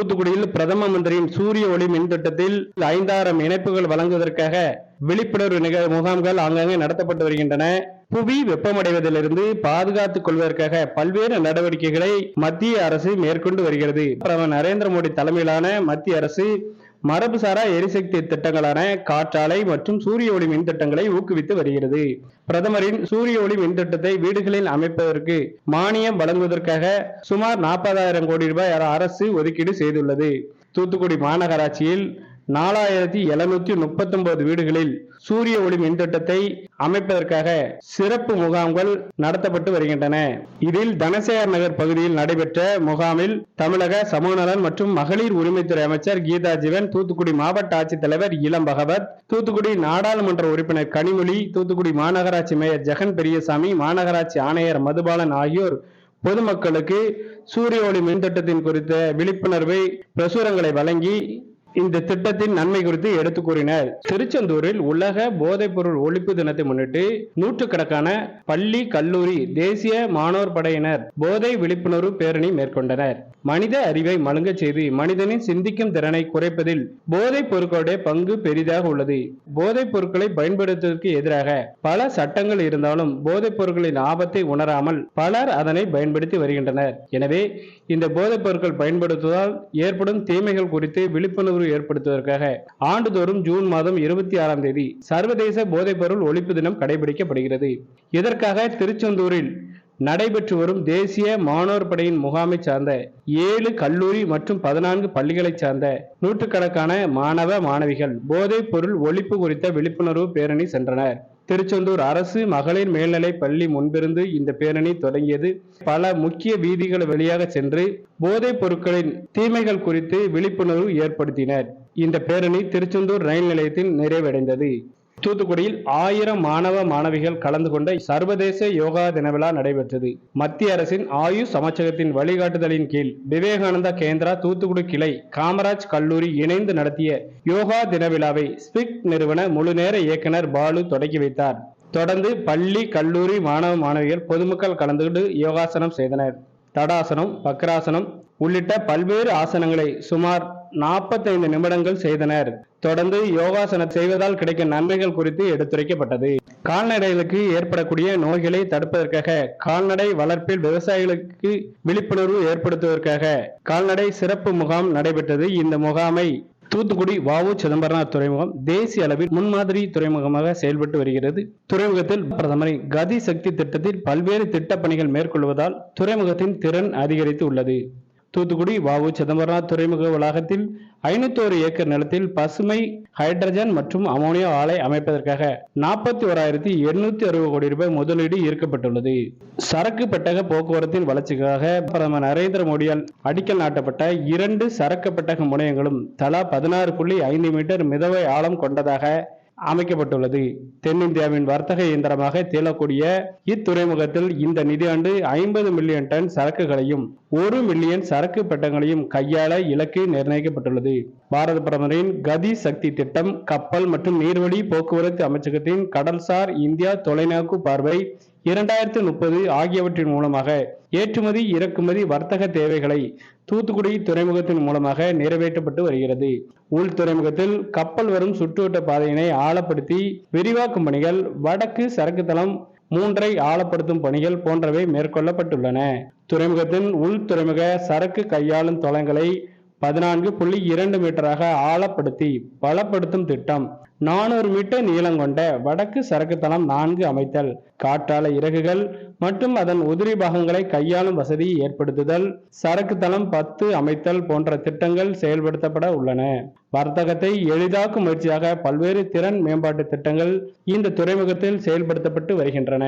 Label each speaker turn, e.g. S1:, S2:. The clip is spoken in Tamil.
S1: தூத்துக்குடியில் பிரதம மந்திரியின் சூரிய ஒளி மின்திட்டத்தில் ஐந்தாயிரம் இணைப்புகள் வழங்குவதற்காக விழிப்புணர்வு நிக முகாம்கள் ஆங்காங்கே நடத்தப்பட்டு வருகின்றன. புவி வெப்பமடைவதிலிருந்து பாதுகாத்துக் கொள்வதற்காக பல்வேறு நடவடிக்கைகளை மத்திய அரசு மேற்கொண்டு வருகிறது. பிரதமர் நரேந்திர மோடி தலைமையிலான மத்திய அரசு மரபுசாரா எரிசக்தி திட்டங்களான காற்றாலை மற்றும் சூரிய ஒளி மின் திட்டங்களை ஊக்குவித்து வருகிறது. பிரதமரின் சூரிய ஒளி மின் திட்டத்தை வீடுகளில் அமைப்பதற்கு மானியம் வழங்குவதற்காக சுமார் நாற்பதாயிரம் கோடி ரூபாய் அரசு ஒதுக்கீடு செய்துள்ளது. தூத்துக்குடி மாநகராட்சியில் நாலாயிரத்தி எழுநூத்தி முப்பத்தி ஒன்பது வீடுகளில் சூரிய ஒளி மின்திட்டத்தை அமைப்பதற்காக சிறப்பு முகாம்கள் நடத்தப்பட்டு வருகின்றன. இதில் தனசேகர் நகர் பகுதியில் நடைபெற்ற முகாமில் தமிழக சமூகநலன் மற்றும் மகளிர் உரிமைத்துறை அமைச்சர் கீதா ஜீவன் தூத்துக்குடி மாவட்ட ஆட்சித்தலைவர் இளம் பகவத் தூத்துக்குடி நாடாளுமன்ற உறுப்பினர் கனிமொழி தூத்துக்குடி மாநகராட்சி மேயர் ஜெகன் பெரியசாமி மாநகராட்சி ஆணையர் மதுபாலன் ஆகியோர் பொதுமக்களுக்கு சூரிய ஒளி மின்திட்டத்தின் குறித்த விழிப்புணர்வை பிரசுரங்களை வழங்கி இந்த திட்டத்தின் நன்மை குறித்து எடுத்து கூறினர். திருச்செந்தூரில் உலக போதைப் பொருள் ஒழிப்பு தினத்தை முன்னிட்டு நூற்றுக்கணக்கான பள்ளி கல்லூரி தேசிய மாணவர் படையினர் போதை விழிப்புணர்வு பேரணி மேற்கொண்டனர். மனித அறிவை மழுங்கச் செய்து மனிதனின் சிந்திக்கும் திறனை குறைப்பதில் போதைப் பொருட்களுடைய பங்கு பெரிதாக உள்ளது. போதைப் பொருட்களை பயன்படுத்துவதற்கு எதிராக பல சட்டங்கள் இருந்தாலும் போதைப் பொருட்களின் ஆபத்தை உணராமல் பலர் அதனை பயன்படுத்தி வருகின்றனர். எனவே இந்த போதைப் பொருட்கள் பயன்படுத்துவதால் ஏற்படும் தீமைகள் குறித்து விழிப்புணர்வு ஏற்படுத்துவதற்காக ஆண்டுதோறும் ஜூன் மாதம் இருபத்தி ஆறாம் தேதி சர்வதேச போதைப் பொருள் ஒழிப்பு தினம் கடைபிடிக்கப்படுகிறது. இதற்காக திருச்செந்தூரில் நடைபெற்று வரும் தேசிய மாணவர் படையின் முகாமை சார்ந்த ஏழு கல்லூரி மற்றும் பதினான்கு பள்ளிகளைச் சார்ந்த நூற்றுக்கணக்கான மாணவ மாணவிகள் போதைப் பொருள் ஒழிப்பு குறித்த விழிப்புணர்வு பேரணி சென்றனர். திருச்செந்தூர் அரசு மகளிர் மேல்நிலை பள்ளி முன்பிருந்து இந்த பேரணி தொடங்கியது. பல முக்கிய வீதிகள் வழியாக சென்று போதைப் பொருட்களின் தீமைகள் குறித்து விழிப்புணர்வு ஏற்படுத்தினர். இந்த பேரணி திருச்செந்தூர் ரயில் நிலையத்தில் நிறைவடைந்தது. தூத்துக்குடியில் ஆயிரம் மாணவ மாணவிகள் கலந்து கொண்ட சர்வதேச யோகா தின விழா நடைபெற்றது. மத்திய அரசின் ஆயுஷ் அமைச்சகத்தின் வழிகாட்டுதலின் கீழ் விவேகானந்தா கேந்திரா தூத்துக்குடி கிளை காமராஜ் கல்லூரி இணைந்து நடத்திய யோகா தின விழாவை ஸ்பிக் நிறுவன முழுநேர இயக்குனர் பாலு தொடங்கி வைத்தார். தொடர்ந்து பள்ளி கல்லூரி மாணவ மாணவிகள் பொதுமக்கள் கலந்து கொண்டு யோகாசனம் செய்தனர். தடாசனம் பக்ராசனம் உள்ளிட்ட பல்வேறு ஆசனங்களை சுமார் நாற்பத்தைந்து நிமிடங்கள் செய்தனர். தொடர்ந்து யோகாசனம் செய்வதால் கிடைக்கும் நன்மைகள் குறித்து எடுத்துரைக்கப்பட்டது. கால்நடைகளுக்கு ஏற்படக்கூடிய நோய்களை தடுப்பதற்காக கால்நடை வளர்ப்பில் விவசாயிகளுக்கு விழிப்புணர்வு ஏற்படுத்துவதற்காக கால்நடை சிறப்பு முகாம் நடைபெற்றது. இந்த முகாமை தூத்துக்குடி வாவு சிதம்பரனார் துறைமுகம் தேசிய அளவில் முன்மாதிரி துறைமுகமாக செயல்பட்டு வருகிறது. துறைமுகத்தில் பிரதமரின் கதி சக்தி திட்டத்தில் பல்வேறு திட்டப்பணிகள் மேற்கொள்வதால் துறைமுகத்தின் திறன் அதிகரித்து உள்ளது. தூத்துக்குடி வாவு சிதம்பரனார் துறைமுக வளாகத்தில் ஐநூத்தோரு ஏக்கர் நிலத்தில் பசுமை ஹைட்ரஜன் மற்றும் அமோனியா ஆலை அமைப்பதற்காக நாற்பத்தி ஓராயிரத்தி எண்ணூத்தி அறுபது கோடி ரூபாய் முதலீடு ஈர்க்கப்பட்டுள்ளது. சரக்கு பெட்டக போக்குவரத்தின் வளர்ச்சிக்காக பிரதமர் நரேந்திர மோடியால் அடிக்கல் நாட்டப்பட்ட இரண்டு சரக்கு பெட்டக முனையங்களும் தலா பதினாறு புள்ளி ஐந்து மீட்டர் மிதவை ஆழம் கொண்டதாக அமைக்கப்பட்டுள்ளது. தென்னிந்தியாவின் வர்த்தக இயந்திரமாக திகழக்கூடிய இத்துறைமுகத்தில் இந்த நிதியாண்டு ஐம்பது மில்லியன் டன் சரக்குகளையும் ஒரு மில்லியன் சரக்கு பெட்டங்களையும் கையாள இலக்கு நிர்ணயிக்கப்பட்டுள்ளது. பாரத பிரதமரின் கதி சக்தி திட்டம் கப்பல் மற்றும் நீர்வழி போக்குவரத்து அமைச்சகத்தின் கடல்சார் இந்தியா தொலைநோக்கு பார்வை இரண்டாயிரத்தி முப்பது ஆகியவற்றின் மூலமாக ஏற்றுமதி இறக்குமதி வர்த்தக தேவைகளை தூத்துக்குடி துறைமுகத்தின் மூலமாக நிறைவேற்றப்பட்டு வருகிறது. உள் துறைமுகத்தில் கப்பல் வரும் சுற்றுவட்ட பாதையினை ஆழப்படுத்தி விரிவாக்கும் பணிகள் வடக்கு சரக்கு தளம் மூன்றை ஆழப்படுத்தும் பணிகள் போன்றவை மேற்கொள்ளப்பட்டுள்ளன. துறைமுகத்தின் உள் துறைமுக சரக்கு கையாளும் தளங்களை பதினான்கு புள்ளி இரண்டு மீட்டராக ஆழப்படுத்தி பலப்படுத்தும் திட்டம். நானூறு மீட்டர் நீளம் கொண்ட வடக்கு சரக்கு தளம் நான்கு அமைத்தல். காற்றால இறகுகள் மற்றும் அதன் உதிரி பாகங்களை கையாளும் வசதி ஏற்படுத்துதல். சரக்கு தளம் பத்து அமைத்தல் போன்ற திட்டங்கள் செயல்படுத்தப்பட உள்ளன. வர்த்தகத்தை எளிதாக்கும் முயற்சியாக பல்வேறு திறன் மேம்பாட்டு திட்டங்கள் இந்த துறைமுகத்தில் செயல்படுத்தப்பட்டு வருகின்றன.